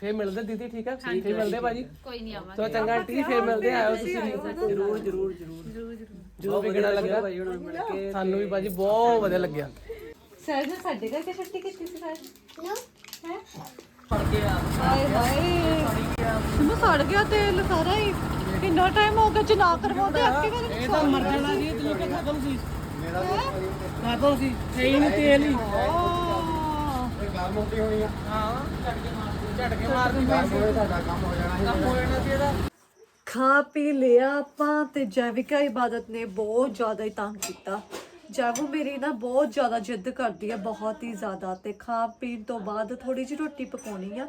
ਫੇਰ ਮਿਲਦੇ ਦੀਦੀ ਠੀਕ ਆ? ਫੇਰ ਮਿਲਦੇ ਭਾਜੀ। ਕੋਈ ਨਹੀਂ ਆਵਾਂਗੇ। ਚਲੋ ਚੰਗਾ ਆਂਟੀ ਫੇਰ ਮਿਲਦੇ ਆਇਓ ਤੁਸੀਂ ਜਰੂਰ ਜਰੂਰ ਜਰੂਰ ਜਦੋਂ ਵੀ ਕਿਹੜਾ ਲੱਗਿਆ ਭਾਈ ਹੁਣ ਮਿਲ ਕੇ ਸਾਨੂੰ ਵੀ ਭਾਜੀ ਬਹੁਤ ਵਧੀਆ ਲੱਗਿਆ। ਸਰ ਨੇ ਸਾਡੇ ਕਰਕੇ ਛੁੱਟੀ ਕੀਤੀ ਸੀ ਸਰ? ਨੋ। ਫੜ ਕੇ ਆ ਹਾਏ ਹਾਏ। ਮੈਂ ਸੜ ਗਿਆ ਤੇਲ ਸਾਰਾ ਹੀ। ਕਿੰਨਾ ਟਾਈਮ ਹੋ ਗਿਆ ਚਨਾ ਕਰਵਾਉਂਦੇ ਅੱਕੇ ਇਹ ਤਾਂ ਮਰ ਜਾਣਾ ਜੀ ਤੈਨੂੰ ਕਿ ਖਤਮ ਸੀ? ਮੇਰਾ ਖਤਮ ਸੀ ਹੈ ਹੀ ਨਹੀਂ ਤੇਲ ਹੀ। ਗੱਲ ਮੁੱਕੀ ਹੋਣੀ ਆ। ਹਾਂ ਝਟਕੇ ਮਾਰਦੀ ਝਟਕੇ ਮਾਰਦੀ ਹੋਏ ਤੁਹਾਡਾ ਕੰਮ ਹੋ ਜਾਣਾ ਸੀ। ਕੰਮ ਹੋ ਜਾਣਾ ਸੀ ਇਹਦਾ। ਖਾ ਪੀ ਲਿਆ ਆਪਾਂ ਤੇ ਜੈਵਿਕਾ ਇਬਾਦਤ ਨੇ ਬਹੁਤ ਜ਼ਿਆਦਾ ਹੀ ਤੰਗ ਕੀਤਾ। ਜੈਵੂ ਮੇਰੀ ਨਾ ਬਹੁਤ ਜ਼ਿਆਦਾ ਜਿੱਦ ਕਰਦੀ ਹੈ ਬਹੁਤ ਹੀ ਜ਼ਿਆਦਾ ਤੇ ਖਾ ਪੀਣ ਤੋਂ ਬਾਅਦ ਥੋੜੀ ਜਿਹੀ ਰੋਟੀ ਪਕਾਉਣੀ ਆ।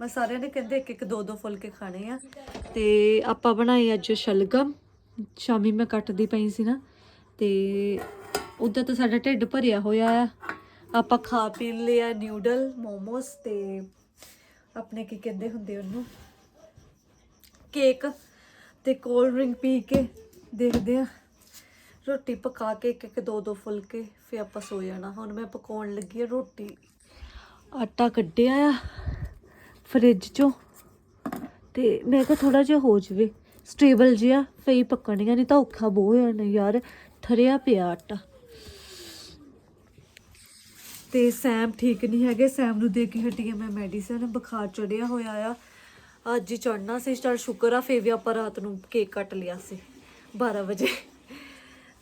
ਮੈਂ ਸਾਰਿਆਂ ਨੇ ਕਹਿੰਦੇ ਇੱਕ ਇੱਕ ਦੋ ਦੋ ਫੁਲਕੇ ਖਾਣੇ ਆ। ਤੇ ਆਪਾਂ ਬਣਾਏ ਅੱਜ ਸ਼ਲਗਮ। ਸ਼ਾਮੀ ਮੈਂ ਕੱਟਦੀ ਪਈ ਸੀ ਨਾ। ਤੇ ਉਦੋਂ ਤਾਂ ਸਾਡਾ ਢਿੱਡ ਭਰਿਆ ਹੋਇਆ ਆ। ਆਪਾਂ ਖਾ ਪੀ ਲਿਆ ਨਿਊਡਲ ਮੋਮੋਸ ਤੇ ਆਪਣੇ ਕੀ ਕਹਿੰਦੇ ਹੁੰਦੇ ਉਹਨੂੰ? ਕੇਕ ਤੇ ਕੋਲਡ ਡਰਿੰਕ ਪੀ ਕੇ ਦੇਖਦੇ ਆ ਰੋਟੀ ਪਕਾ ਕੇ ਇੱਕ ਇੱਕ ਦੋ ਦੋ ਫੁਲਕੇ, ਫਿਰ ਆਪਾਂ ਸੋ ਜਾਣਾ। ਹੁਣ ਮੈਂ ਪਕਾਉਣ ਲੱਗੀ ਆ ਰੋਟੀ। ਆਟਾ ਕੱਢਿਆ ਆ ਫ੍ਰਿਜ ਚੋਂ। ਤੇ ਮੈਂ ਕਿਹਾ ਥੋੜਾ ਜਿਹਾ ਹੋ ਜਵੇ। ਸਟੇਬਲ ਜਿਹਾ ਫਈ ਪੱਕਣੀਆਂ, ਨਹੀਂ ਤਾਂ ਔਖਾ ਬਹੁਤ ਹੋ ਯਾਰ। ਠਰਿਆ ਪਿਆ ਆਟਾ। ਤੇ ਸੈਮ ਠੀਕ ਨਹੀਂ ਹੈਗੇ। ਸੈਮ ਨੂੰ ਦੇ ਕੇ ਹਟੀ ਮੈਂ ਮੈਡੀਸਨ ਬੁਖਾਰ ਚੜਿਆ ਹੋਇਆ ਆ। ਅੱਜ ਹੀ ਚੜਨਾ ਸੀ, ਚਲ ਸ਼ੁਕਰ ਆ, ਫੇਰ ਵੀ ਆਪਾਂ ਰਾਤ ਨੂੰ ਕੇਕ ਕੱਟ ਲਿਆ ਸੀ 12 ਵਜੇ।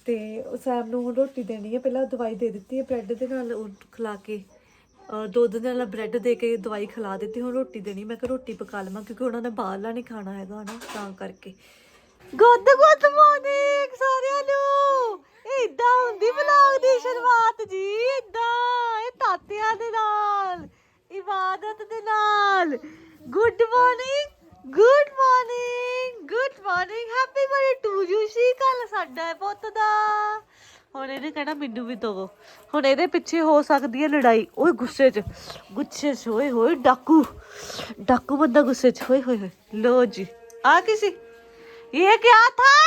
ਤੇ ਸੈਮ ਨੂੰ ਹੁਣ ਰੋਟੀ ਦੇਣੀ ਹੈ ਪਹਿਲਾਂ ਦਵਾਈ ਦੇ ਦਿੱਤੀ ਹੈ ਬ੍ਰੈਡ ਦੇ ਨਾਲ, ਉਹ ਖਿਲਾ ਕੇ। ਦੁੱਧ ਦੇ ਨਾਲ ਬ੍ਰੈਡ ਦੇ ਕੇ ਦਵਾਈ ਖਿਲਾ ਦਿੱਤੀ, ਹੁਣ ਰੋਟੀ ਦੇਣੀ, ਮੈਂ ਕਿ ਰੋਟੀ ਪਕਾ ਲਵਾਂ, ਕਿਉਂਕਿ ਉਹਨਾਂ ਨੇ ਬਾਹਰਲਾ ਨਹੀਂ ਖਾਣਾ ਹੈਗਾ ਨਾ ਤਾਂ ਕਰਕੇ। ਗੁੱਡ ਗੁੱਡ ਮਾਰਨਿੰਗ ਸਾਰਿਆਂ ਨੂੰ। ਇਦਾਂ ਹੁੰਦੀ ਵਲੌਗ ਦੀ ਸ਼ੁਰੂਆਤ ਜੀ ਇਦਾਂ ਇਹ ਤਾਤਿਆਂ ਦੇ ਨਾਲ, ਇਬਾਦਤ ਦੇ ਨਾਲ। Good morning good morning good morning happy birthday to you Shri ਕੱਲ ਸਾਡਾ ਪੁੱਤ ਦਾ। ਹੁਣ ਇਹਨੇ ਕਹਿਣਾ ਮੈਨੂੰ ਵੀ ਦਵੋ। ਹੁਣ ਇਹਦੇ ਪਿੱਛੇ ਹੋ ਸਕਦੀ ਹੈ ਲੜਾਈ। ਓਏ ਗੁੱਸੇ 'ਚ ਗੁੱਸੇ 'ਚ, ਓਏ ਹੋਏ, ਡਾਕੂ। ਡਾਕੂ ਬੰਦਾ ਗੁੱਸੇ 'ਚ, ਹੋਏ ਹੋਏ ਲੋ ਜੀ, ਆ ਕੀ ਇਹ ਕੀ ਥਾ?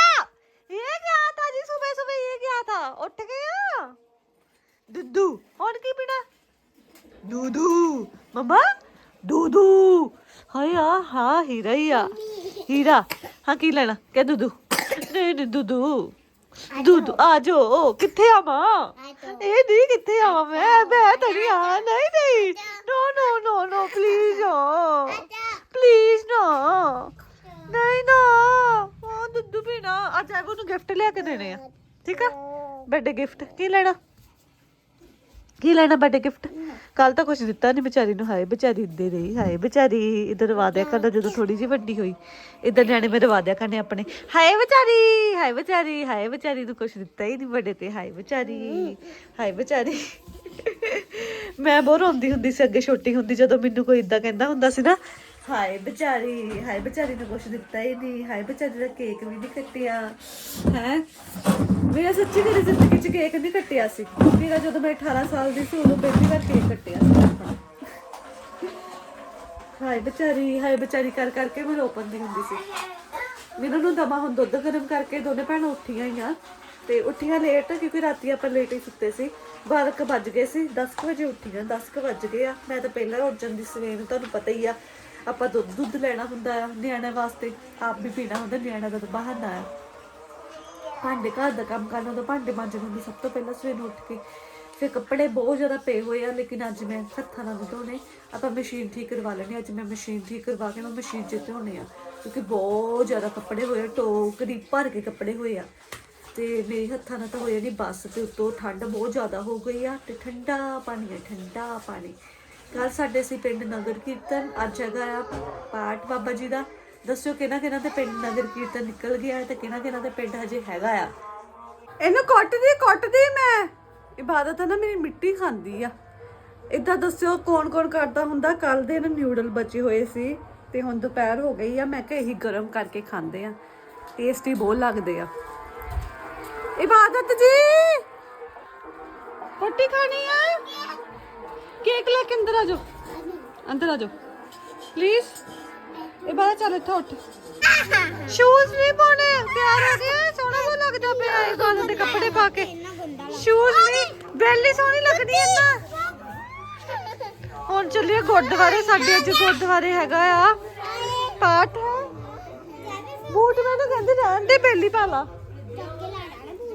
ਉੱਠ ਗਿਆ ਦੁੱਦੂ। ਹੋਰ ਕੀ ਪੀਣਾ? ਦੁੱਦੂ। ਮਮਾ ਦੁੱਦੂ। ਹਾਏ ਆ ਹਾਂ ਹੀਰਾ ਹੀਰਾ। ਹਾਂ ਕੀ ਲੈਣਾ? ਕਹਿ ਦੁੱਦੂ। ਨਹੀਂ ਨਹੀਂ ਦੁੱਦੂ। ਦੁੱਦੂ ਆ ਜਾਓ ਕਿੱਥੇ ਆਵਾਂ? ਇਹ ਨਹੀਂ ਕਿੱਥੇ ਆਵਾਂ ਮੈਂ। ਮੈਂ ਤੜੀ ਆ। ਨਹੀਂ ਨਹੀਂ। ਨੋ ਨੋ ਨੋ ਨੋ ਪਲੀਜ਼ ਆ ਪਲੀਜ਼ ਨਾ ਨਹੀਂ ਨਾ। ਉਹ ਦੁੱਦੂ ਪੀਣਾ। ਅੱਜ ਆਗੋ ਨੂੰ ਗਿਫਟ ਲੈ ਕੇ ਦੇਣੇ ਆ। ਠੀਕ ਆ? ਬਰਥਡੇ ਗਿਫਟ ਕੀ ਲੈਣਾ? ਕੀ ਲੈਣਾ ਬਰਥਡੇ ਗਿਫਟ ਕੱਲ ਤਾਂ ਕੁਝ ਦਿੱਤਾ ਨਹੀਂ ਵਿਚਾਰੀ ਨੂੰ, ਹਾਏ ਵਿਚਾਰੀ ਦੇ ਰਹੀ ਹਾਏ ਵਿਚਾਰੀ ਇਧਰ ਵਾਦਿਆ ਕਰਦਾ ਜਦੋਂ ਥੋੜੀ ਜਿਹੀ ਵੱਡੀ ਹੋਈ। ਇਧਰ ਨਿਆਣੇ ਮੇਰੇ ਵਾਦਿਆ ਕਰਨੇ ਆਪਣੇ। ਹਾਏ ਵਿਚਾਰੀ ਹਾਏ ਵਿਚਾਰੀ ਹਾਏ ਵਿਚਾਰੀ ਨੂੰ ਕੁਝ ਦਿੱਤਾ ਹੀ ਨਹੀਂ ਬਰਥਡੇ ਤੇ, ਹਾਏ ਵਿਚਾਰੀ ਹਾਏ ਵਿਚਾਰੀ ਮੈਂ ਬਹੁਤ ਰੋਂਦੀ ਹੁੰਦੀ ਸੀ ਅੱਗੇ ਛੋਟੀ ਹੁੰਦੀ ਜਦੋਂ ਮੈਨੂੰ ਕੋਈ ਇਦਾਂ ਕਹਿੰਦਾ ਹੁੰਦਾ ਸੀ ਨਾ ਹਾਏ ਵਿਚਾਰੀ ਹਾਏ ਵਿਚਾਰੀ ਨੂੰ ਕੁਛ ਦਿੱਤਾ ਹੀ ਨਹੀਂ, ਹਾਏ ਵਿਚਾਰੀ ਦਾ ਕੇਕ ਵੀ ਨਹੀਂ ਕੱਟਿਆ। ਹੈ? ਮੇਰਾ ਸੱਚੀ ਮੇਰੀ ਜ਼ਿੰਦਗੀ 'ਚ ਕੇਕ ਨਹੀਂ ਕੱਟਿਆ ਸੀ। ਮੇਰਾ ਜਦੋਂ ਮੈਂ 18 ਸਾਲ ਦੀ ਸੀ, ਉਦੋਂ ਪਹਿਲੀ ਵਾਰ ਕੇਕ ਕੱਟਿਆ ਸੀ। ਹਾਏ ਵਿਚਾਰੀ ਹਾਏ ਵਿਚਾਰੀ ਕਰ ਕਰਕੇ ਮੈਂ ਰੋਪੰਦੀ ਹੁੰਦੀ ਸੀ। ਮੈਨੂੰ ਨੂੰ ਦਮਾ ਹੁਣ ਦੁੱਧ ਗਰਮ ਕਰਕੇ ਦੋਨੇ ਭੈਣਾਂ ਉੱਠੀਆਂ ਹੀ ਆ ਤੇ ਉੱਠੀਆਂ ਲੇਟ ਕਿਉਂਕਿ ਰਾਤੀ ਆਪਾਂ ਲੇਟ ਹੀ ਸੁੱਤੇ ਸੀ। 12 ਕੁ ਵੱਜ ਗਏ ਸੀ 10 ਵਜੇ ਉੱਠੀਆਂ 10 ਕੁ ਵੱਜ ਗਏ ਆ। ਮੈਂ ਤਾਂ ਪਹਿਲਾਂ ਉੱਠ ਜਾਂਦੀ ਸਵੇਰ ਨੂੰ ਤੁਹਾਨੂੰ ਪਤਾ ਹੀ ਆ। ਆਪਾਂ ਦੁੱਧ ਦੁੱਧ ਲੈਣਾ ਹੁੰਦਾ ਆ ਨਿਆਣੇ ਵਾਸਤੇ। ਆਪ ਵੀ ਪੀਣਾ ਹੁੰਦਾ ਨਿਆਣਾ ਦਾ ਤਾਂ ਬਹਾਨਾ ਆ। ਭਾਂਡੇ ਘਰ ਦਾ ਕੰਮ ਕਰਨਾ ਤਾਂ ਭਾਂਡੇ ਮਾਂਜਣ ਹੁੰਦੀ ਸਭ ਤੋਂ ਪਹਿਲਾਂ ਸਵੇਰ ਨੂੰ ਉੱਠ ਕੇ। ਫਿਰ ਕੱਪੜੇ ਬਹੁਤ ਜ਼ਿਆਦਾ ਪਏ ਹੋਏ ਆ, ਲੇਕਿਨ ਅੱਜ ਮੈਂ ਹੱਥਾਂ ਨਾਲ ਧੋਣੇ। ਆਪਾਂ ਮਸ਼ੀਨ ਠੀਕ ਕਰਵਾ ਲੈਣੀ ਅੱਜ ਮੈਂ ਮਸ਼ੀਨ ਠੀਕ ਕਰਵਾ ਕੇ ਮੈਂ ਮਸ਼ੀਨ 'ਚ ਧੋਣੇ ਆ। ਕਿਉਂਕਿ ਬਹੁਤ ਜ਼ਿਆਦਾ ਕੱਪੜੇ ਹੋਏ ਆ ਟੋਕਰੀ ਭਰ ਕੇ ਕੱਪੜੇ ਹੋਏ ਆ। ਤੇ ਮੇਰੇ ਹੱਥਾਂ ਨਾਲ ਤਾਂ ਹੋਇਆ ਨਹੀਂ, ਬਸ ਤੇ ਉੱਤੋਂ ਠੰਡ ਬਹੁਤ ਜ਼ਿਆਦਾ ਹੋ ਗਈ ਆ, ਤੇ ਠੰਡਾ ਪਾਣੀ ਆ, ਠੰਡਾ ਪਾਣੀ। ਕੱਲ ਸਾਡੇ ਸੀ ਪਿੰਡ ਨਗਰ ਕੀਰਤਨ, ਅੱਜ ਹੈਗਾ ਆ ਪਾਠ ਬਾਬਾ ਜੀ ਦਾ। ਦੱਸਿਓ ਕਿਹਨਾਂ ਕਿਹਨਾਂ ਦੇ ਪਿੰਡ ਨਗਰ ਕੀਰਤਨ ਨਿਕਲ ਗਿਆ ਤੇ ਕਿਹਨਾਂ ਕਿਹਨਾਂ ਦੇ ਪਿੰਡ ਹਜੇ ਹੈਗਾ ਆ? ਇਹਨੂੰ ਕੁੱਟਦੀ ਕੁੱਟਦੀ ਮੈਂ। ਇਬਾਦਤ ਨਾ, ਮੇਰੀ ਮਿੱਟੀ ਖਾਂਦੀ ਆ। ਇਦਾਂ ਦੱਸਿਓ ਕੌਣ ਕੌਣ ਕਰਦਾ ਹੁੰਦਾ। ਕੱਲ ਦੇ ਨਾ ਨਿਊਡਲ ਬਚੇ ਹੋਏ ਸੀ ਤੇ ਹੁਣ ਦੁਪਹਿਰ ਹੋ ਗਈ ਆ। ਮੈਂ ਕਿਹਾ ਇਹੀ ਗਰਮ ਕਰਕੇ ਖਾਂਦੇ ਆ। ਟੇਸਟੀ ਬਹੁਤ ਲੱਗਦੇ ਆ। ਇਬਾਦਤ ਜੀ! ਰੋਟੀ ਖਾਣੀ ਆ? ਕੇਕ ਲੈ ਕੇ ਅੰਦਰ ਆ ਜਾਓ। ਅੰਦਰ ਆ ਜਾਓ। ਪਲੀਜ਼ ਇਬਾਦਤ ਚੱਲ ਇੱਥੇ ਉੱਠ। ਸ਼ੂਜ਼ ਨਹੀਂ ਪਾਉਣੇ। ਤਿਆਰ ਹੋ ਗਏ। ਸੋਹਣਾ ਬਹੁਤ ਲੱਗਦਾ ਪਿਆ ਇਹ ਗੱਲ ਦੇ ਕੱਪੜੇ ਪਾ ਕੇ। ਸ਼ੂਜ਼ ਨਹੀਂ ਬੈਲੀ ਸੋਹਣੀ ਲੱਗਦੀ ਹੈ ਨਾ ਹੁਣ ਚੱਲੀਏ ਗੁਰਦੁਆਰੇ। ਸਾਡੇ ਅੱਜ ਗੁਰਦੁਆਰੇ ਹੈਗਾ ਆ। ਪਾਠ ਬੂਟ ਮੈਂ ਤਾਂ ਕਹਿੰਦੇ ਰਹਿਣ ਦੇ ਬੇਲੀ ਪਾ ਲਾ।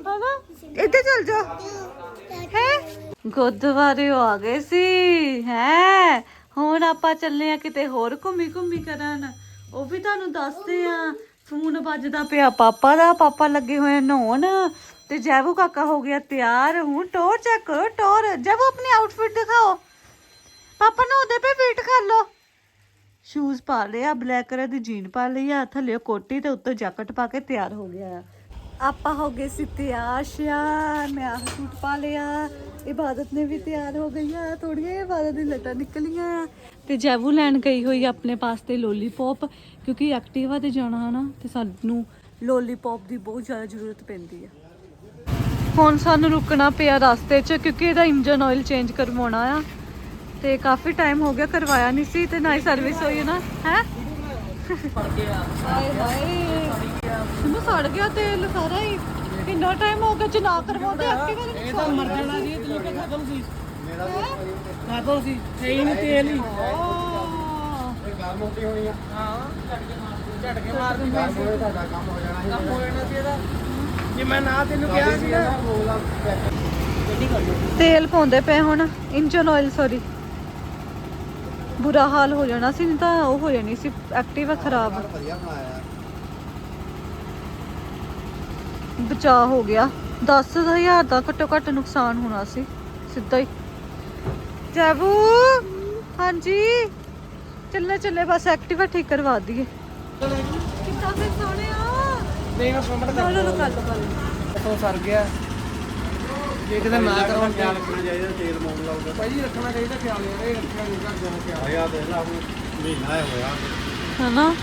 ਹਨਾ? ਇੱਥੇ ਚੱਲ ਜਾ। ਹੈ? ਗੁਰਦੁਆਰੇ ਆ ਗਏ ਸੀ, ਹੈ? ਹੁਣ ਆਪਾਂ ਚੱਲੇ ਆ ਕਿਤੇ ਹੋਰ ਘੁੰਮੀ ਘੁੰਮੀ ਕਰਨ। ਉਹ ਵੀ ਤੁਹਾਨੂੰ ਦੱਸਦੇ ਆ ਫੋਨ ਵੱਜਦਾ ਪਿਆ, ਪਾਪਾ ਦਾ, ਪਾਪਾ ਲੱਗੇ ਹੋਏ ਨਹਾਉਣ। ਤੇ ਜੈਵੂ ਕਾਕਾ ਹੋ ਗਿਆ ਤਿਆਰ। ਹੁਣ ਟੋਰ ਚੈੱਕ ਕਰੋ, ਟੋਰ। ਜੈਵੂ, ਆਪਣੀ ਆਊਟਫਿਟ ਦਿਖਾਓ। ਪਾਪਾ ਨੂੰ ਉਹਦੇ ਪੇ ਵੇਟ ਕਰ ਲੋ ਸ਼ੂਜ਼ ਪਾ ਲਿਆ ਬਲੈਕ ਕਲਰ ਦੀ ਜੀਨ ਪਾ ਲਈ ਆ। ਥੱਲੇ ਕੋਟੀ ਤੇ ਉੱਤੇ ਜੈਕਟ ਪਾ ਕੇ ਤਿਆਰ ਹੋ ਗਿਆ ਆ। ਆਪਾਂ ਹੋ ਗਏ ਸੀ ਤਿਆਰ ਸ਼ਿਆ ਮੈਂ ਆਹ ਸੂਟ ਪਾ ਲਿਆ। ਇਬਾਦਤ ਨੇ ਵੀ ਤਿਆਰ ਹੋ ਗਈ ਆ ਥੋੜੀਆਂ ਇਬਾਦਤ ਦੀ ਲੱਟਾਂ ਨਿਕਲੀਆਂ। ਆ ਤੇ ਜੈਵੂ ਲੈਣ ਗਈ ਹੋਈ ਆਪਣੇ ਪਾਸ ਤੇ ਲੋਲੀਪੌਪ ਕਿਉਂਕਿ ਐਕਟਿਵਾ ਤੇ ਜਾਣਾ ਹਨਾ, ਤੇ ਸਾਨੂੰ ਲੋਲੀਪੌਪ ਦੀ ਬਹੁਤ ਜ਼ਿਆਦਾ ਜ਼ਰੂਰਤ ਪੈਂਦੀ ਆ। ਹੁਣ ਸਾਨੂੰ ਰੁਕਣਾ ਪਿਆ ਰਸਤੇ 'ਚ, ਕਿਉਂਕਿ ਇਹਦਾ ਇੰਜਨ ਆਇਲ ਚੇਂਜ ਕਰਵਾਉਣਾ ਆ। ਤੇ ਕਾਫੀ ਟਾਈਮ ਹੋ ਗਿਆ, ਕਰਵਾਇਆ ਨਹੀਂ ਸੀ, ਤੇ ਨਾ ਹੀ ਸਰਵਿਸ ਹੋਈ ਨਾ। ਹੈ? ਫੜ ਕੇ ਹਾਏ ਹਾਏ ਇਹਨੂੰ ਸੜ ਗਿਆ ਤੇਲ ਸਾਰਾ ਹੀ ਕਿੰਨਾ ਟਾਈਮ ਹੋ ਗਿਆ ਜੇ ਕਰਵਾਉਂਦੇ ਐਕਟਿਵਾ ਇਹ ਤਾਂ ਮਰ ਜਾਣਾ ਸੀ ਤੇ ਲੋਕਾਂ ਖਤਮ ਸੀ ਖਤਮ ਸੀ ਹੈ ਤੇਲ ਹੀ ਆਹ, ਇਹ ਹੋਣੀ ਆ ਹਾਂ ਝਟਕੇ ਮਾਰਦੀ ਹੋਏ ਤੁਹਾਡਾ ਕੰਮ ਹੋ ਜਾਣਾ ਸੀ ਕੰਮ ਹੋ ਜਾਣਾ ਸੀ ਇਹਦਾ ਜੇ ਮੈਂ ਨਾ ਤੈਨੂੰ ਕਿਹਾ ਸੀ ਨਾ ਤੇਲ ਪਾਉਂਦੇ ਪਏ ਹੁਣ ਇੰਜਨ ਆਇਲ ਸੌਰੀ ਬੁਰਾ ਹਾਲ ਹੋ ਜਾਣਾ ਸੀ ਨਹੀਂ ਤਾਂ ਉਹ ਹੋ ਜਾਣੀ ਸੀ ਐਕਟਿਵਾ ਖਰਾਬ। ਵਧੀਆ ਬਣਾਇਆ। ਬਚਾ ਹੋ ਗਿਆ। 10000 ਦਾ ਘੱਟੋ ਘੱਟ ਨੁਕਸਾਨ ਹੋਣਾ ਸੀ ਸਿੱਧਾ ਹੀ। ਜੈਬੂ! ਹਾਂਜੀ। ਚੱਲੇ ਚੱਲੇ ਬਸ ਐਕਟਿਵਾ ਠੀਕ ਕਰਵਾ ਦਈਏ। ਕਿੱਦਾਂ ਫਿਰ ਸੋਹਣਿਆ ਨਹੀਂ ਮੈਂ ਪਮੜ ਲੋ ਲੋ ਲੋ ਕਰ ਲੋ ਕਰ ਲਓ। ਤੋਂ ਸਰ ਗਿਆ। ਜੇ ਕਿਤੇ ਨਾ ਕਰਵਾਉਣ ਖਿਆਲ ਰੱਖਣਾ ਚਾਹੀਦਾ ਤੇਲ ਮੋੜ ਲਾਉਂਦਾ ਭਾਈ ਰੱਖਣਾ ਚਾਹੀਦਾ ਖਿਆਲ ਇਹ ਰੱਖਣਾ ਨਹੀਂ ਘਰ ਜਾਣਾ ਖਿਆਲ? ਆਇਆ ਦੇ ਲਾ ਹੁਣ ਮਹੀਨਾ ਹੀ ਹੋਇਆ। ਹਨਾ?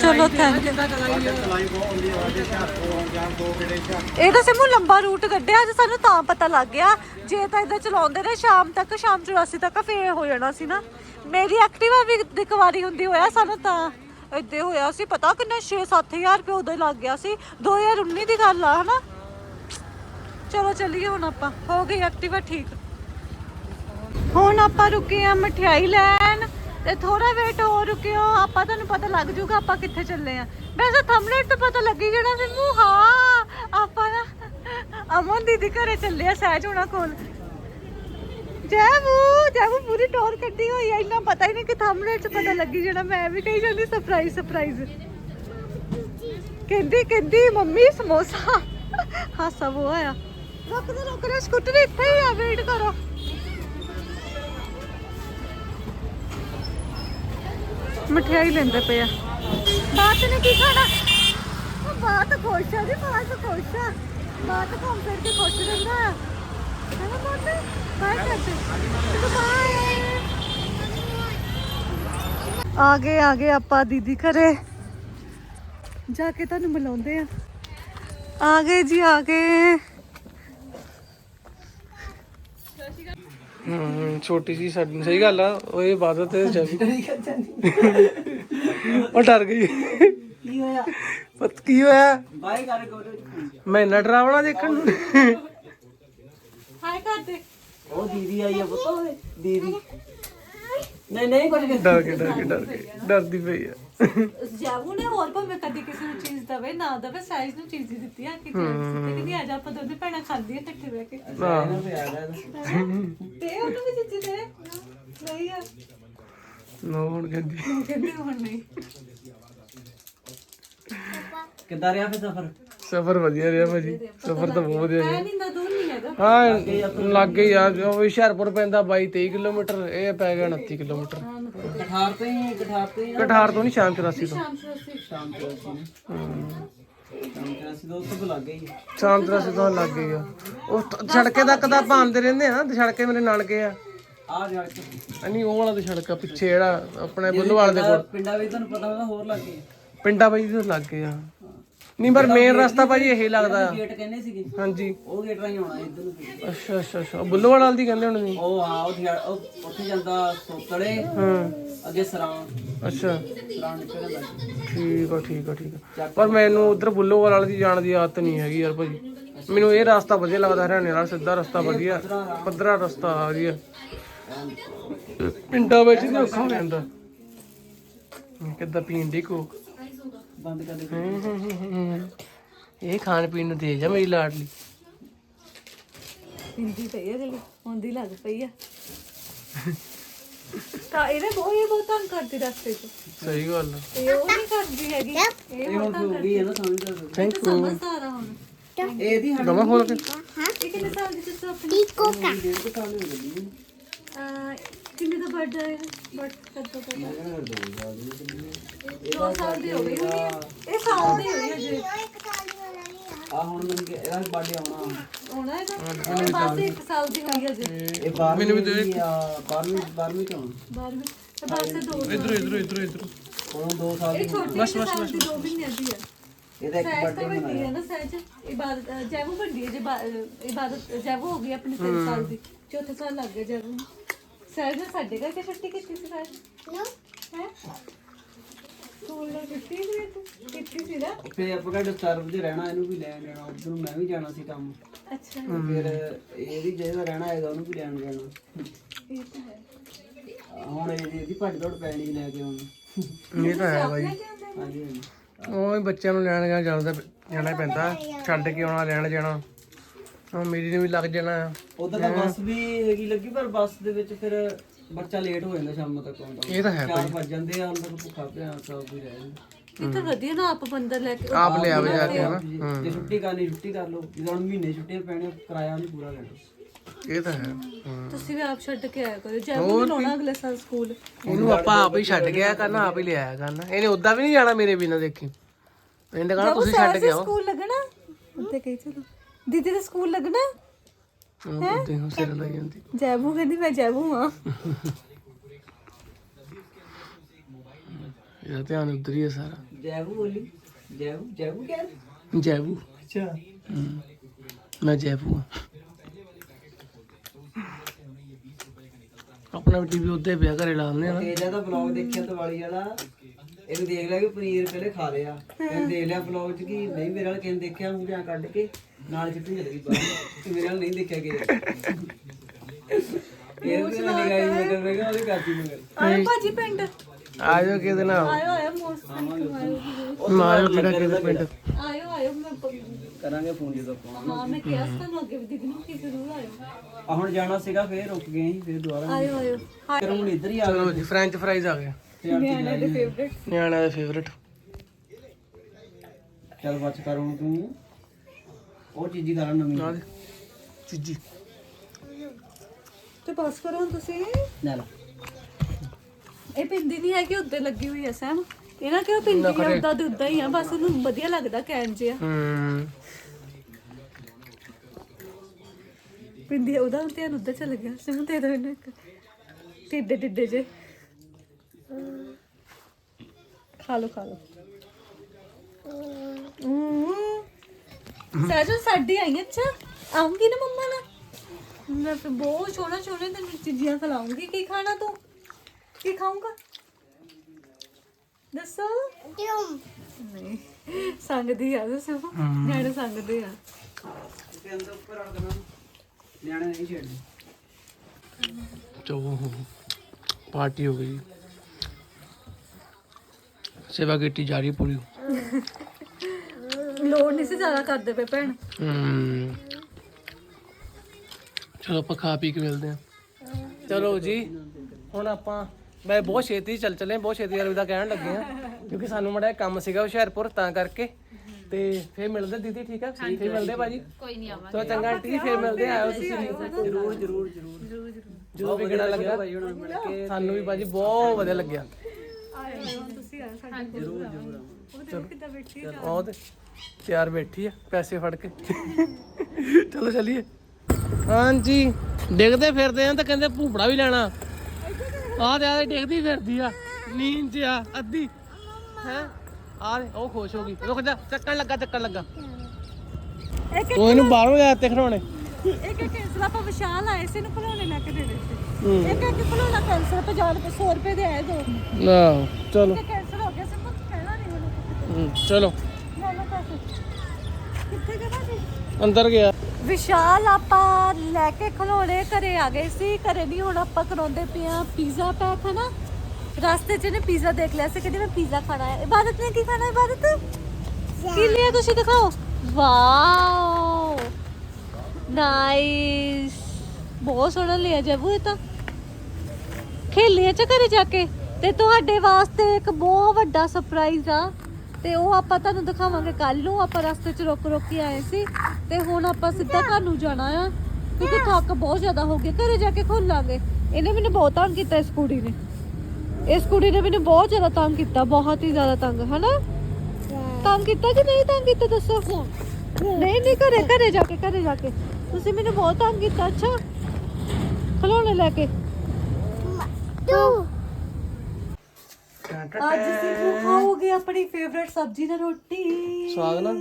ਚਲੋ ਥੈਂਕ ਕਿੰਦਾ ਕਰਾਈ ਸਾਡੇ ਚਲਾਈ ਬਹੁਤ ਹੁੰਦੀ ਹੈ ਸਾਡੇ ਘਰ ਤੋਂ ਇਹ ਸਿਮੂ ਲੰਬਾ ਰੂਟ ਕੱਢਿਆ ਅੱਜ ਸਾਨੂੰ ਤਾਂ ਪਤਾ ਲੱਗ ਗਿਆ। ਜੇ ਤਾਂ ਇਦਾਂ ਚਲਾਉਂਦੇ ਨੇ ਸ਼ਾਮ ਤੱਕ ਸ਼ਾਮ 84 ਤੱਕ ਫੇਰ ਹੋ ਜਾਣਾ ਸੀ ਨਾ। ਮੇਰੀ ਐਕਟਿਵਾ ਵੀ ਇੱਕ ਵਾਰੀ ਹੁੰਦੀ ਹੋਇਆ ਸਾਨੂੰ ਤਾਂ ਏਦਾਂ ਹੋਇਆ ਸੀ ਪਤਾ ਕਿੰਨਾ 6-7000 ਰੁਪਏ ਉਦੋਂ ਲੱਗ ਗਿਆ ਸੀ। 2019 ਦੀ ਗੱਲ ਆ ਹਨਾ? ਚਲੋ ਚੱਲੀਏ ਹੁਣ ਆਪਾਂ। ਹੋ ਗਈ ਐਕਟਿਵਾ ਠੀਕ। ਹੁਣ ਆਪਾਂ ਰੁਕੇ ਆ ਮਠਿਆਈ ਲੈਣ ਤੇ ਥੋੜਾ ਵੇਟ ਹੋਰ ਰੁਕਿਓ। ਆਪਾਂ ਤੁਹਾਨੂੰ ਪਤਾ ਲੱਗ ਜੂਗਾ ਆਪਾਂ ਕਿੱਥੇ ਚੱਲੇ ਆ। ਵੈਸੇ ਥੰਬਨੇਲ ਤੋਂ ਪਤਾ ਲੱਗੀ ਜਿਹੜਾ ਮੈਨੂੰ ਹਾਂ, ਆਪਾਂ ਨਾ ਅਮਨ ਦੀਦੀ ਘਰੇ ਚੱਲੇ ਆ ਸਹਿਜ ਹੋਣਾ ਕੋਲ। ਜੈਬੂ ਜੈਬੂ ਪੂਰੀ ਟੋਰ ਕੱਢੀ ਹੋਈ ਆ, ਇੰਨਾ ਪਤਾ ਹੀ ਨਹੀਂ ਕਿ ਥੰਬਨੇਲ 'ਚ ਪਤਾ ਲੱਗੀ ਜਿਹੜਾ ਮੈਂ ਵੀ ਕਹੀ ਜਾਂਦੀ ਸਰਪ੍ਰਾਈਜ਼ ਸਰਪ੍ਰਾਈਜ਼ ਕਹਿੰਦੀ ਕਹਿੰਦੀ, ਮੰਮੀ ਸਮੋਸਾ। ਹਾਸਾ ਉਹ ਆਇਆ। ਰੁਕ ਜਾ ਰੁਕ ਜਾ, ਸਕੂਟਰ ਇੱਥੇ ਹੀ ਆ ਵੇਟ ਕਰੋ। ਮਠਿਆਈ ਲੈਂਦੇ ਪਏ ਆ। ਬਾਤ ਨੇ ਕੀ ਖਾਣਾ? ਉਹ ਬਾਤ ਖੁਸ਼ ਆ ਜੀ, ਬਾਤ ਖੁਸ਼ ਆ। ਬਾਤ ਘੁੰਮ ਫਿਰ ਕੇ ਖੁਸ਼ ਰਹਿੰਦਾ ਆ। ਚਲੋ ਬਾਤ? ਬਾਏ ਕਰਦੇ ਬਾਏ। ਆ ਗਏ ਆ ਗਏ ਆਪਾਂ ਦੀਦੀ ਘਰੇ। ਜਾ ਕੇ ਤੁਹਾਨੂੰ ਮਿਲਾਉਂਦੇ ਆ। ਆ ਗਏ ਜੀ, ਆ ਗਏ। ਹੂੰ ਛੋਟੀ ਜੀ ਸਾਡੀ ਸਹੀ ਗੱਲ ਆ ਉਹ ਇਹ ਇਬਾਦਤ ਤੇ ਜਾਵੀ ਉਹ ਡਰ ਗਈ। ਕੀ ਹੋਇਆ? ਪਤ ਕੀ ਹੋਇਆ? ਬਾਈ ਕਰ ਕੋਲ ਮੈਂ ਨਾ ਡਰਾਵਣਾ ਦੇਖਣ ਨੂੰ। ਹਾਏ ਕਰਦੇ ਉਹ ਦੀਦੀ ਆਈ ਆ ਪੁੱਤ। ਓਏ ਦੀਦੀ। ਨਹੀਂ ਨਹੀਂ ਕੁਝ ਡਰ ਕੇ ਡਰ ਕੇ ਡਰ ਕੇ ਡਰਦੀ ਪਈ ਆ। ਜਾਵੂ ਨੇ ਹੋਰ ਭਾਵੇਂ ਕਦੀ ਕਿਸੇ ਨੂੰ ਚੀਜ਼ ਦਵੇ ਨਾ ਦਵੇ ਸਾਈਜ਼ ਨੂੰ ਚੀਜ਼ ਹੀ ਦਿੱਤੀ ਆ ਕਿ ਜੇਮਸ ਤੇ ਕਹਿੰਦੀ ਆ ਜਾ ਆਪਾਂ ਦੋਨੇ ਭੈਣਾਂ ਖਾਂਦੀਆਂ ਇਕੱਠੇ ਬਹਿ ਕੇ। ਹਾਂ। ਤੇ ਉਹਨੂੰ ਵੀ ਦਿੱਤੀ ਦੇ। ਨਹੀਂ ਆ। ਨੋ ਹੁਣ ਕਹਿੰਦੀ। ਉਹ ਕਹਿੰਦੀ ਹੁਣ ਨਹੀਂ। ਕਿੱਦਾਂ ਰਿਹਾ ਫਿਰ ਸਫਰ? ਸਫ਼ਰ ਵਧੀਆ ਰਿਹਾ ਭਾਜੀ। ਸਫ਼ਰ ਤਾਂ ਬਹੁਤ ਵਧੀਆ ਰਿਹਾ। ਮੈਂ ਨਹੀਂ ਨਾ ਦੂਰ ਨਹੀਂ ਹੈਗਾ। ਹਾਂ ਲੱਗੇ ਹੀ ਆ ਜੋ ਹੁਸ਼ਿਆਰਪੁਰ ਪੈਂਦਾ 22 23 ਕਿਲੋਮੀਟਰ ਇਹ ਪੈ ਗਿਆ 29 ਕਿਲੋਮੀਟਰ। ਕਠਾਰ ਤੋਂ ਹੀ ਕਠਾਰ ਤੋਂ ਹੀ ਕਠਾਰ ਤੋਂ ਨਹੀਂ ਸ਼ਾਮ 84 ਤੋਂ। ਸ਼ਾਮ ਨੂੰ ਅਸੀਂ ਸ਼ਾਮ ਤੋਂ ਅਸੀਂ ਨੇ। ਸ਼ਾਮ ਤੋਂ ਅਸੀਂ ਦੋਸਤ ਤੋਂ ਲੱਗ ਗਏ ਸ਼ਾਮ 84 ਤੋਂ ਲੱਗ ਗਈ ਆ। ਉਹ ਸੜਕੇ ਤੱਕ ਤਾਂ ਆਪਾਂ ਆਉਂਦੇ ਰਹਿੰਦੇ ਆ ਤੇ ਸੜਕੇ ਮੇਰੇ ਨਾਨਕੇ ਆ। ਆ ਜਾ ਕੇ ਨਹੀਂ ਉਹ ਵਾਲਾ ਤੇ ਸੜਕ ਆ ਪਿੱਛੇ ਜਿਹੜਾ ਆਪਣੇ ਬੁੱਲਵਾਲ ਦੇ ਕੋਲ। ਪਿੰਡਾਂ ਵਿੱਚ ਤੁਹਾਨੂੰ ਪਤਾ ਹੋਰ ਲੱਗ ਗਏ ਪਿੰਡਾ ਬਾਈ ਦੇ ਲੱਗ ਗਏ ਆ ਨਹੀਂ ਪਰ ਮੇਨ ਰਸਤਾ ਭਾਜੀ ਇਹੀ ਲੱਗਦਾ। ਆ ਗੇਟ ਕਹਿੰਦੇ ਸੀਗੇ ਹਾਂਜੀ। ਉਹ ਗੇਟ ਰਾਹੀਂ ਆਉਣਾ ਇੱਧਰ ਨੂੰ। ਅੱਛਾ ਅੱਛਾ ਅੱਛਾ। ਬੁੱਲਵਾਲ ਵਾਲ ਦੀ ਕਹਿੰਦੇ ਹੁਣ ਨਹੀਂ ਉਹ ਹਾਂ ਉਹ ਥਿਆ- ਉਹ ਉੱਥੇ ਜਾਂਦਾ ਸੋਤੜੇ ਹਾਂ। ਅੱਗੇ ਸਰਾਂ ਅੱਛਾ। ਸਰਾਂ ਨਿਕਲ ਜਾਂਦਾ। ਠੀਕ ਆ ਠੀਕ ਆ ਠੀਕ ਆ। ਪਰ ਮੈਨੂੰ ਉਧਰ ਬੁੱਲੋਵਾਲ ਵਾਲੀ ਦੀ ਜਾਣ ਦੀ ਆਦਤ ਨਹੀਂ ਹੈਗੀ ਯਾਰ ਭਾਜੀ। ਮੈਨੂੰ ਇਹ ਰਸਤਾ ਵਧੀਆ ਲੱਗਦਾ ਹਰਿਆਣੇ ਵਾਲਾ ਸਿੱਧਾ ਰਸਤਾ ਵਧੀਆ। ਪੱਧਰਾ ਰਸਤਾ ਆ ਵਧੀਆ ਪਿੰਡਾਂ ਵਿੱਚ ਨਹੀਂ ਔਖਾ ਹੋ ਜਾਂਦਾ। ਕਿੱਦਾਂ ਪੀਣ ਦੀ ਕੋਕ? ਬੰਦ ਕਰ ਦੇ ਇਹ ਖਾਣ ਪੀਣ ਨੂੰ ਤੇਜ ਆ ਮੇਰੀ ਲਾਡਲੀ ਹਿੰਦੀ ਪਈ ਆ ਗਲੀ ਹੁੰਦੀ ਲੱਗ ਪਈ ਆ। ਤਾਂ ਇਹਨੇ ਬਹੁਤ ਇਹ ਬਹੁਤ ਤੰਗ ਕਰਦੀ ਰਸਤੇ 'ਚ। ਸਹੀ ਗੱਲ ਤੇ ਉਹ ਨਹੀਂ ਕਰਦੀ ਹੈਗੀ। ਇਹ ਇਹ ਹੁਣ ਹੋ ਗਈ ਹੈ ਨਾ ਸਮਝਦਾ ਤੂੰ। ਥੈਂਕ ਤਾਂ ਸਮਝਦਾਰ ਆ ਹੁਣ। ਇਹ ਇਹਦੀ ਹੱਡ ਦਮਾ ਖੋਲ ਕੇ। ਇਹ ਕਿੰਨੇ ਸਾਲ ਦੀ ਤੁਸੀਂ ਆਪਣੀ? ਡੇਢ ਕੁ ਹੋ ਗਈ ਕਿੰਨੇ ਦਾ ਬਰਥਡੇ ਹੈ? ਬਰਥ ਕਦੋਂ ਦਾ ਦੋ ਸਾਲ ਦੀ ਹੋ ਗਈ ਹੋਣੀ ਹੈ। ਇਹ ਸਾਲ ਦੀ ਹੋਈ ਹੈ ਜੇ। ਆ ਹੁਣ ਮੈਨੂੰ ਕਿ- ਇਹਦਾ ਬਰਥਡੇ ਆਉਣਾ। ਹੋਣਾ ਹੈ ਨਾ ਬਸ ਇੱਕ ਸਾਲ ਦੀ ਹੋਈ ਹੈ ਜੇ। ਇਹ 12 ਮੈਨੂੰ ਵੀ ਦੇ। 12ਵੀਂ 12ਵੀਂ ਚ ਆਉਣਾ ਬਾਰਵੀਂ। ਤੇ ਬਸ ਇਹ ਦੋ ਇਧਰ ਇਧਰ ਇਧਰ ਇਧਰ। ਹੁਣ 2 ਸਾਲ ਇਹ ਦੀ ਛੋਟੀ ਬਸ ਬਸ ਬਸ ਦੋ ਮਹੀਨੇ ਦੀ ਹੈ। ਇਹਦਾ ਇੱਕ ਸਹਿਜ ਤਾਂ ਬਰਥਡੇ ਵੱਡੀ ਹੈ ਨਾ ਸਹਿਜ। ਇਬਾਦਤ ਅਹ, ਜੈਵੂ ਵੱਡੀ ਹੈ ਜੇ ਬਾ- ਅਹ, ਇਬਾਦਤ ਜੈਵੂ ਹੋ ਗਈ ਆਪਣੀ 3 ਸਾਲ ਦੀ। ਚੌਥੇ ਸਾਲ ਲੱਗ ਗਿਆ ਜੈਵੂ ਨੂੰ। ਸਹਿਜ ਨੇ ਸਾਡੇ ਘਰ ਕੇ ਛੁੱਟੀ ਕੀਤੀ ਸੀ ਸਹਿਜ? ਹੈ? ਸਕੂਲ ਨੂੰ ਛੁੱਟੀ ਸੀ ਤੂੰ? ਕੀਤੀ ਸੀ ਨਾ? ਫਿਰ ਆਪਾਂ ਕਹਿੰਦੇ ਸਰਵ ਦੇ ਰਹਿਣਾ ਇਹਨੂੰ ਵੀ ਲੈਣ ਜਾਣਾ ਉਧਰ ਨੂੰ ਮੈਂ ਵੀ ਜਾਣਾ ਸੀ ਕੰਮ। ਅੱਛਾ। ਫਿਰ ਇਹ ਵੀ ਜਿਹਦਾ ਰਹਿਣਾ ਹੈਗਾ ਉਹਨੂੰ ਵੀ ਲੈਣ ਜਾਣਾ। ਇਹ ਤਾਂ ਹੈ। ਹੁਣ ਇਹਦੀ ਇਹਦੀ ਭੱਜ ਦੌੜ ਪੈਣੀ ਲੈ ਕੇ ਹੁਣ। ਇਹ ਤਾਂ ਹੈ ਬਾਈ। ਲੈ ਕੇ ਆਉਂਦੇ ਹਾਂਜੀ ਹਾਂਜੀ। ਉਹ ਹੀ ਬੱਚਿਆਂ ਨੂੰ ਲੈਣ ਗਿਆ ਜਾਂਦਾ ਜਾਣਾ ਹੀ ਪੈਂਦਾ। ਛੱਡ ਕੇ ਆਉਣਾ ਲੈਣ ਜਾਣਾ। ਉਹ ਮੇਰੀ ਨੂੰ ਵੀ ਲੱਗ ਜਾਣਾ ਉਧਰ ਤਾਂ ਬੱਸ ਵੀ ਹੈਗੀ ਲੱਗੀ ਪਰ ਬੱਸ ਦੇ ਵਿੱਚ ਫਿਰ ਬੱਚਾ ਲੇਟ ਹੋ ਜਾਂਦਾ ਸ਼ਾਮ ਤੱਕ ਆਉਂਦਾ। ਇਹ ਤਾਂ ਹੈ ਚਾਰ ਵੱਜ ਜਾਂਦੇ ਆ ਅੰਦਰ ਭੁੱਖਾ ਪਿਆ ਸਭ ਕੁਝ ਰਹਿ ਜਾਂਦਾ ਇਹ ਤਾਂ ਵਧੀਆ ਨਾ ਆਪ ਬੰਦਾ ਲੈ ਕੇ ਆਪ ਲੈ ਆਵੇ ਜਾ ਕੇ ਹਨਾ? ਜੇ- ਛੁੱਟੀ ਕਰਨੀ ਛੁੱਟੀ ਕਰ ਲਓ। ਜਦੋਂ ਹੁਣ ਮਹੀਨੇ ਛੁੱਟੀਆਂ ਪੈਣੀਆਂ ਕਿਰਾਇਆ ਨਹੀਂ ਪੂਰਾ ਲੈਣਾ ਇਹ ਤਾਂ ਹੈ। ਹਾਂ। ਤੁਸੀਂ ਵੀ ਆਪ ਛੱਡ ਕੇ ਆਇਆ ਕਰੋ। ਜੈਵੂ ਨੂੰ ਲਾਉਣਾ ਅਗਲੇ ਸਾਲ ਸਕੂਲ। ਉਹਨੂੰ ਆਪਾਂ ਆਪ ਹੀ ਛੱਡ ਗਿਆ ਕਰਨਾ ਆਪ ਹੀ ਲਿਆਇਆ ਕਰਨਾ। ਇਹਨੇ ਉਦਾਂ ਵੀ ਨਹੀਂ ਜਾਣਾ ਮੇਰੇ ਬਿਨਾਂ ਦੇਖੀ। ਇਹਨੇ ਕਹਣਾ ਤੁਸੀਂ ਛੱਡ ਕੇ ਆਓ। ਸਕੂਲ ਲੱਗਣਾ। ਉੱਤੇ ਕਹੀ ਚਲੋ। ਦੀਦੀ ਦਾ ਸਕੂਲ ਲੱਗਣਾ? ਉਹ ਤੇ ਸਿਰ ਲਈ ਜਾਂਦੀ। ਜੈਬੂ ਕਹਿੰਦੀ ਮੈਂ ਜੈਬੂ ਹਾਂ। ਇਹਦਾ ਧਿਆਨ ਉਧਰ ਹੀ ਹੈ ਸਾਰਾ। ਜੈਬੂ ਬੋਲੀ। ਜੈਬੂ ਜੈਬੂ ਕਿਆ? ਜੈਬੂ। ਅੱਛਾ। ਹਮ, ਮੈਂ ਜੈਬੂ ਹਾਂ। ਆਪਣਾ ਵੀ ਟੀਵੀ ਉੱਤੇ ਪਿਆ ਘਰੇ ਲਾਉਂਦੇ ਆ ਨਾ। ਤੇਜਾ ਦਾ ਬਲੌਗ ਦੇਖਿਆ ਦੀਵਾਲੀ ਵਾਲਾ? ਇਹਨੂੰ ਦੇਖ ਲਿਆ ਕਿ ਪਨੀਰ ਪਹਿਲੇ ਖਾ ਲਿਆ। ਇਹਨੂੰ ਦੇਖ ਲਿਆ ਬਲੌਗ ਚ ਕਿ ਨਹੀਂ ਮੇਰੇ ਵਾਲ ਕਿਹਨੇ ਦੇਖਿਆ ਮੂੰਹ ਜਾਂ ਕੱਢ ਕੇ ਨਾਲ ਚਿੱਟੀ ਚਲ ਗਈ ਬਾਹਰ। ਤੇ ਮੇਰੇ ਵਾਲ ਨਹੀਂ ਦੇਖਿਆ ਗਿਆ ਇਹ ਵੀ ਨਾ ਨਿਗਾਹੀ ਮਗਰ ਮੈਂ ਕਿਹਾ ਉਹਦੇ ਕਾਪੀ ਮਗਰ। ਆਏ ਭਾਜੀ ਪਿੰਡ। ਆ ਜਾਓ ਕਿਹਦੇ ਨਾਲ? ਆਇਓ ਆਇਓ ਮੋਸਟ ਆਇਓ। ਮਾਰਿਓ ਕਿਹੜਾ ਕਿਹਦੇ ਪਿੰਡ? ਆਇਓ ਆਇਓ ਮੈਂ ਪ- ਕਰਾਂਗੇ ਫੋਨ ਜਦੋਂ ਆਪਾਂ ਹਾਂ ਮੈਂ ਕਿਹਾ ਸੀ ਤੁਹਾਨੂੰ ਅੱਗੇ ਵੀ ਦੀਦੀ ਨੂੰ ਕਿ ਜ਼ਰੂਰ ਆਇਓ। ਆ ਹੁਣ ਜਾਣਾ ਸੀਗਾ ਫੇਰ ਰੁਕ ਗਏ ਸੀ ਫੇਰ ਦੁਬਾਰਾ। ਆਇਓ ਆਇਓ। ਹਾਏ ਫਿਰ ਹੁਣ ਇੱਧਰ ਹੀ ਆ ਚਲੋ ਜੀ ਫ੍ਰੈਂਚ ਫਰਾਈਜ਼ ਆ ਗਏ ਗਏ। ਨਿਆਣੇ ਦੇ ਫੇਵਰੇਟ ਨਿਆਣਿਆਂ ਦਾ ਫੇਵਰਟ ਚੱਲ ਬੱਚ ਕਰ ਹੁਣ ਤੂੰ। ਉਹ ਚੀਜ਼ੀ ਕਰ ਨਵੀਂ। ਆ ਦੇ। ਚੀਜੀ। ਤੇ ਬਸ ਕਰੋ ਹੁਣ ਤੁਸੀਂ। ਲੈ ਲਾ। ਇਹ ਪਿੰਦੀ ਨਹੀਂ ਹੈ ਕਿ ਉੱਤੇ ਲੱਗੀ ਹੋਈ ਹੈ ਸੈਮ। ਇਹ ਨਾ ਕਿ ਉਹ ਪਿੰਦੀ ਹੈ ਉਦਾਂ ਦੇ ਉਦਾਂ ਹੀ ਆ ਬਸ ਉਹਨੂੰ ਵਧੀਆ ਲੱਗਦਾ ਕਹਿਣ ਜਿਆ ਹੂੰ। ਪਿੰਦੀ ਉਹਦਾ ਧਿਆਨ ਉੱਧਰ ਚਲ ਗਿਆ। ਸਿਮ ਦੇ ਦੋ ਇਹਨੂੰ ਇੱਕ। ਟਿੱਡੇ ਟਿੱਡੇ ਜੇ। ਖਾ ਲੋ ਖਾ ਲੋ ਸਾਜੋ ਸਾਡੀ ਆਈ ਅੱਛਾ। ਆਉਂਗੀ ਨਾ ਮੰਮਾ ਨਾਲ? ਮੈਂ ਫਿਰ ਬਹੁਤ ਸੋਹਣਾ ਸੋਹਣੇ ਤੈਨੂੰ ਚੀਜ਼ਾਂ ਖਿਲਾਉਂਗੀ ਕੀ ਖਾਣਾ ਤੂੰ? ਕੀ ਖਾਊਂਗਾ? ਦੱਸੋ। ਨਹੀਂ ਸੰਗਦੀ ਆ ਦੱਸੋ। ਨਿਆਣੇ ਸੰਗਦੇ ਆ। ਤੇ ਅੰਦਰ ਉੱਪਰ ਰੱਖ ਦੇਣਾ ਨਿਆਣੇ ਨਹੀਂ ਛੇੜਦੇ। ਚੋ ਪਾਰਟੀ ਹੋ ਗਈ। ਸੇਵਾ ਕੀਤੀ ਜਾ ਰਹੀ ਪੂਰੀ। ਲੋੜ ਨਹੀਂ ਸੀ ਜ਼ਿਆਦਾ ਕਰਦੇ ਪਏ ਭੈਣ। ਹੂੰ। ਚਲੋ ਆਪਾਂ ਖਾ ਪੀ ਕੇ ਮਿਲਦੇ ਆ ਚਲੋ ਜੀ ਹੁਣ ਆਪਾਂ ਮੈਂ ਬਹੁਤ ਛੇਤੀ ਚੱਲ ਚੱਲੇ ਬਹੁਤ ਛੇਤੀ ਅਰਵਿਦਾ ਕਹਿਣ ਲੱਗੇ ਆ ਕਿਉਂਕਿ ਸਾਨੂੰ ਮੜਾ ਕੰਮ ਸੀਗਾ ਹੁਸ਼ਿਆਰਪੁਰ ਤਾਂ ਕਰਕੇ। ਤੇ ਫੇਰ ਮਿਲਦੇ ਦੀਦੀ ਠੀਕ ਆ? ਫੇਰ ਮਿਲਦੇ ਭਾਜੀ। ਕੋਈ ਨਹੀਂ ਆਵਾਂਗੇ। ਚਲੋ ਚੰਗਾ ਆਂਟੀ ਜੀ ਫੇਰ ਮਿਲਦੇ ਆਇਓ ਤੁਸੀਂ ਜਰੂਰ ਜਰੂਰ ਜਰੂਰ। ਜਦੋਂ ਵੀ ਕਿਹੜਾ ਲੱਗਾ ਭਾਈ ਹੁਣ ਮਿਲ ਕੇ ਸਾਨੂੰ ਵੀ ਭਾਜੀ ਬਹੁਤ ਵਧੀਆ ਲੱਗਿਆ। ਤੁਸੀਂ ਆ ਸਾਡੇ ਕੋਲ ਉਹ ਦੇਖੋ ਕਿੱਦਾਂ ਬੈਠੀ ਆ ਉਹ ਤੇ ਤਿਆਰ ਬੈਠੀ ਆ ਪੈਸੇ ਫੜ ਕੇ। ਚਲੋ ਚੱਲੀਏ। ਹਾਂਜੀ ਡਿੱਗਦੇ ਫਿਰਦੇ ਆ ਤਾਂ ਕਹਿੰਦੇ ਭੂਪੜਾ ਵੀ ਲੈਣਾ। ਆਹ ਤੇ ਆਹ ਡਿੱਗਦੀ ਫਿਰਦੀ ਆ ਨੀਂਦ 'ਚ ਆ ਅੱਧੀ। ਹੈ? ਆ ਉਹ ਖੁਸ਼ ਹੋ ਗਈ। ਰੁਕ ਜਾ ਚੱਕਣ ਲੱਗਾ ਚੱਕਣ ਲੱਗਾ। ਉਹ ਇਹਨੂੰ ਬਾਹਰੋਂ ਜਾ ਤੇ ਖੜਾਉਣੇ ਇੱਕ ਇੱਕ ਕੈਂਸਲ ਆਪਾਂ ਵਿਸ਼ਾਲ ਆਏ ਸੀ ਨੂੰ ਖਿਡੌਣੇ ਲੈ ਕੇ ਦੇ ਦਿੱਤੇ ਹੂੰ। ਇੱਕ ਇੱਕ ਖਿਡੌਣਾ ਕੈਂਸਲ 50 ਰੁਪਏ 100 ਰੁਪਏ ਦੇ ਆਏ ਦੋ। ਆਹੋ ਚਲੋ। ਤੇ ਕੈਂਸਲ ਹੋ ਗਿਆ ਸੀ ਮੈਂ ਕਹਿਣਾ ਨਹੀਂ ਉਹਨੂੰ ਹੂੰ, ਚਲੋ। ਲੈ ਲਓ ਪੈਸੇ। ਕਿੱਥੇ ਗਏ ਜੀ ਅੰਦਰ ਗਿਆ। ਵਿਸ਼ਾਲ ਆਪਾਂ ਲੈ ਕੇ ਖਲੋੜੇ ਘਰੇ ਆ ਗਏ ਸੀ ਘਰੇ ਨਹੀਂ ਹੁਣ ਆਪਾਂ ਕਰਾਉਂਦੇ ਪਏ ਆ ਪੀਜ਼ਾ ਪੈਕ ਹੈ ਨਾ? ਰਸਤੇ 'ਚ ਨੇ ਪੀਜ਼ਾ ਦੇਖ ਲਿਆ ਸੀ ਕਹਿੰਦੀ ਮੈਂ ਪੀਜ਼ਾ ਖਾਣਾ ਹੈ। ਇਬਾਦਤ ਨੇ ਕੀ ਖਾਣਾ ਹੈ ਇਬਾਦਤ? ਕੀ ਲਿਆ ਤੁਸੀਂ ਦਿਖਾਓ? ਵਾਓ। ਨਾਈਸ ਬਹੁਤ ਸੋਹਣਾ ਲਿਆ ਜਬੂ ਇਹ ਤਾਂ। ਖੇਲੀਏ ਚ ਘਰੇ ਜਾ ਕੇ। ਤੇ ਤੁਹਾਡੇ ਵਾਸਤੇ ਇੱਕ ਬਹੁਤ ਵੱਡਾ ਸਰਪ੍ਰਾਈਜ਼ ਆ। ਤੇ ਉਹ ਆਪਾਂ ਤੁਹਾਨੂੰ ਦਿਖਾਵਾਂਗੇ। ਕੱਲ ਨੂੰ ਆਪਾਂ ਰਸਤੇ 'ਚ ਰੁਕ ਰੁਕ ਕੇ ਆਏ ਸੀ। ਤੇ ਹੁਣ ਆਪਾਂ ਸਿੱਧਾ ਘਰ ਨੂੰ ਜਾਣਾ ਆ। ਕਿਉਂਕਿ ਥੱਕ ਬਹੁਤ ਜ਼ਿਆਦਾ ਹੋ ਗਿਆ ਘਰੇ ਜਾ ਕੇ ਖੋਲਾਂਗੇ ਇਹਨੇ ਮੈਨੂੰ ਬਹੁਤ ਤੰਗ ਕੀਤਾ ਇਸ ਕੁੜੀ ਨੇ। ਇਸ ਕੁੜੀ ਨੇ ਮੈਨੂੰ ਬਹੁਤ ਜ਼ਿਆਦਾ ਤੰਗ ਕੀਤਾ। ਬਹੁਤ ਹੀ ਜ਼ਿਆਦਾ ਤੰਗ ਹਨਾ? ਤੰਗ ਕੀਤਾ ਕਿ ਨਹੀਂ ਤੰਗ ਕੀਤਾ ਦੱਸੋ? ਨਹੀਂ ਨਹੀਂ ਘਰੇ ਘਰੇ ਜਾ ਕੇ ਘਰੇ ਜਾ ਕੇ। ਤੁਸੀਂ ਮੈਨੂੰ ਬਹੁਤ ਤੰਗ ਕੀਤਾ ਅੱਛਾ? ਖਲੋਣੇ ਲੈ ਕੇ। ਤੂੰ ਅੱਜ ਅਸੀਂ ਖਾਓਗੇ ਆਪਣੀ ਫੇਵਰਿਟ ਸਬਜ਼ੀ ਨਾਲ ਰੋਟੀ। ਸਵਾਦ ਨਾ?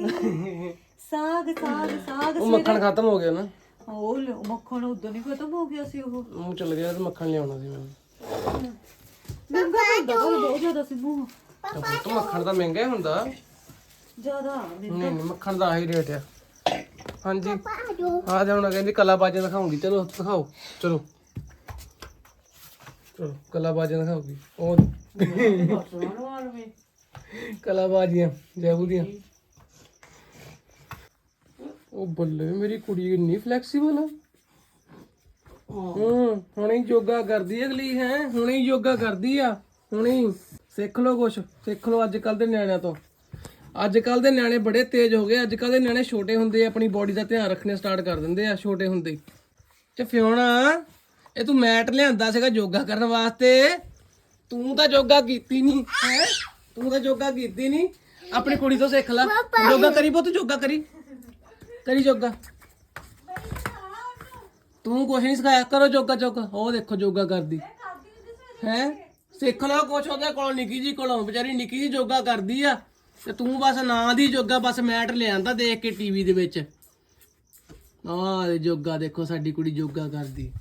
ਸਾਗ ਸਾਗ ਸਾਗ ਉਹ ਮੱਖਣ ਖਤਮ ਹੋ ਗਿਆ ਨਾ। ਉਹ ਲੋ ਮੱਖਣ ਉਦੋਂ ਨਹੀਂ ਖਤਮ ਹੋ ਗਿਆ ਸੀ ਉਹ। ਮੂੰਹ ਚੱਲ ਗਿਆ ਤੇ ਮੱਖਣ ਲਿਆਉਣਾ ਸੀ ਮੈਂ। ਮਹਿੰਗਾ ਪੈਂਦਾ ਪਰ ਬਹੁਤ ਜ਼ਿਆਦਾ ਸੀ ਮੂੰਹ। ਤਾਂ ਪੁੱਤ ਮੱਖਣ ਤਾਂ ਮਹਿੰਗਾ ਹੀ ਹੁੰਦਾ। ਜ਼ਿਆਦਾ ਨਹੀਂ ਨਹੀਂ ਮੱਖਣ ਦਾ ਆਹੀ ਰੇਟ ਆ। ਹਾਂਜੀ। ਆ ਜਾ ਹੁਣ ਕਹਿੰਦੀ ਕਲਾ ਬਾਜੇ ਦਿਖਾਉਂਗੀ। ਚਲੋ ਦਿਖਾਓ। ਚਲੋ। ਚਲੋ ਕਲਾ ਬਾਜੇ ਦਿਖਾਉਗੀ। ਉਹ ਕਲਾ ਬਾਜੀਆਂ ਜੈਬੂ ਦੀਆਂ। ਉਹ ਬੱਲੇ ਮੇਰੀ ਕੁੜੀ ਇੰਨੀ ਫਲੈਕਸੀਬਲ ਆ। ਹੂੰ ਹੁਣੇ ਯੋਗਾ ਕਰਦੀ ਅਗਲੀ ਹੈ? ਹੁਣੇ ਯੋਗਾ ਕਰਦੀ ਆ। ਹੁਣੇ ਸਿੱਖ ਲਓ ਕੁਛ। ਸਿੱਖ ਲਓ ਅੱਜ ਕੱਲ ਦੇ ਨਿਆਣਿਆਂ ਤੋਂ। ਅੱਜ ਕੱਲ ਦੇ ਨਿਆਣੇ ਬੜੇ ਤੇਜ਼ ਹੋ ਗਏ ਅੱਜ ਕੱਲ ਦੇ ਨਿਆਣੇ ਛੋਟੇ ਹੁੰਦੇ ਆਪਣੀ ਬਾਡੀ ਦਾ ਧਿਆਨ ਰੱਖਣੇ ਸਟਾਰਟ ਕਰ ਦਿੰਦੇ ਆ ਛੋਟੇ ਹੁੰਦੇ। ਤੇ ਫਿਉਣਾ ਇਹ ਤੂੰ ਮੈਟ ਲਿਆਂਦਾ ਸੀਗਾ ਯੋਗਾ ਕਰਨ ਵਾਸਤੇ। ਤੂੰ ਤਾਂ ਯੋਗਾ ਕੀਤੀ ਨਹੀਂ ਹੈ? ਤੂੰ ਤਾਂ ਯੋਗਾ ਕੀਤੀ ਨਹੀਂ ਆਪਣੀ ਕੁੜੀ ਤੋਂ ਸਿੱਖ ਲੈ। ਯੋਗਾ ਕਰੀ ਪੁੱਤ ਯੋਗਾ ਕਰੀ। ਕਰੀ ਯੋਗਾ। ਤੂੰ ਕੁਛ ਨਹੀਂ ਸਿਖਾਇਆ ਕਰੋ ਯੋਗਾ ਯੋਗਾ ਉਹ ਦੇਖੋ ਯੋਗਾ ਕਰਦੀ। ਹੈ? ਸਿੱਖ ਲਓ ਕੁਛ ਉਹਦੇ ਕੋਲ ਨਿੱਕੀ ਜੀ ਕੋਲੋਂ ਵਿਚਾਰੀ ਨਿੱਕੀ ਜੀ ਯੋਗਾ ਕਰਦੀ ਆ। ਤੇ ਤੂੰ ਬਸ ਨਾਂ ਦੀ ਯੋਗਾ ਬਸ ਮੈਟ ਲਿਆਂਦਾ ਦੇਖ ਕੇ ਟੀਵੀ ਦੇ ਵਿੱਚ। ਆਹ ਯੋਗਾ ਦੇਖੋ ਸਾਡੀ ਕੁੜੀ ਯੋਗਾ ਕਰਦੀ।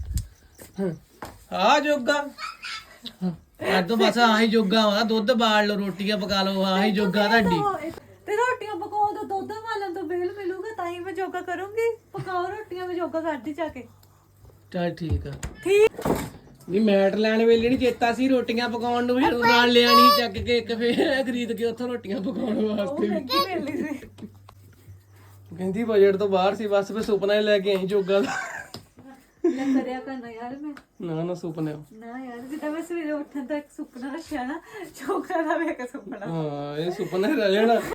ਆ ਯੋਗਾ ਅੱਜ ਤੋਂ ਬਸ ਆਹੀ ਯੋਗਾ ਵਾ ਦੁੱਧ ਬਾਲ ਲਓ ਰੋਟੀਆਂ ਪਕਾ ਲਓ ਆਹੀ ਯੋਗਾ ਤੁਹਾਡੀ। ਤੇ ਰੋਟੀਆਂ ਪਕਾਉਣ ਦਾ ਦੁੱਧ ਮਾਲਣ ਤੋਂ ਬੇਲ ਮਿਲੂਗਾ ਤਾਂ ਹੀ ਮੈਂ ਯੋਗਾ ਕਰੂੰਗੀ। ਪਕਾਓ ਰੋਟੀਆਂ ਮੈਂ ਯੋਗਾ ਕਰਦੀ ਜਾ ਕੇ। ਚੱਲ ਠੀਕ ਆ। ਠੀਕ। ਨਹੀਂ ਮੈਟ ਲੈਣ ਵੇਲੇ ਨਹੀਂ ਚੇਤਾ ਸੀ ਰੋਟੀਆਂ ਪਕਾਉਣ ਨੂੰ ਵੀ ਨਾਲ ਲਿਆਣੀ ਚੱਕ ਕੇ ਇੱਕ ਫੇਰ ਖਰੀਦ ਕੇ ਉੱਥੋਂ ਰੋਟੀਆਂ ਪਕਾਉਣ ਵਾਸਤੇ ਵੀ। ਕਹਿੰਦੀ ਬਜਟ ਤੋਂ ਬਾਹਰ ਸੀ ਬਸ ਫੇ ਸੁਪਨਾ ਹੀ ਲੈ ਕੇ ਆਈ ਜੋਗਾ ਦਾ। ਮੈਂ ਕਰਿਆ ਕਰਨਾ ਯਾਰ ਮੈਂ। ਨਾ ਨਾ ਸੁਪਨੇ। ਨਾ ਯਾਰ ਜਿੱਦਾਂ ਮੈਂ ਸਵੇਰੇ ਉੱਠਣ ਦਾ ਇੱਕ ਸੁਪਨਾ ਰੱਖਿਆ ਨਾ ਚੋਕਾ ਦਾ ਵੀ ਇੱਕ ਸੁਪਨਾ। ਹਾਂ ਇਹ ਸੁਪਨਾ ਹੀ ਰਹਿ ਜਾਣਾ।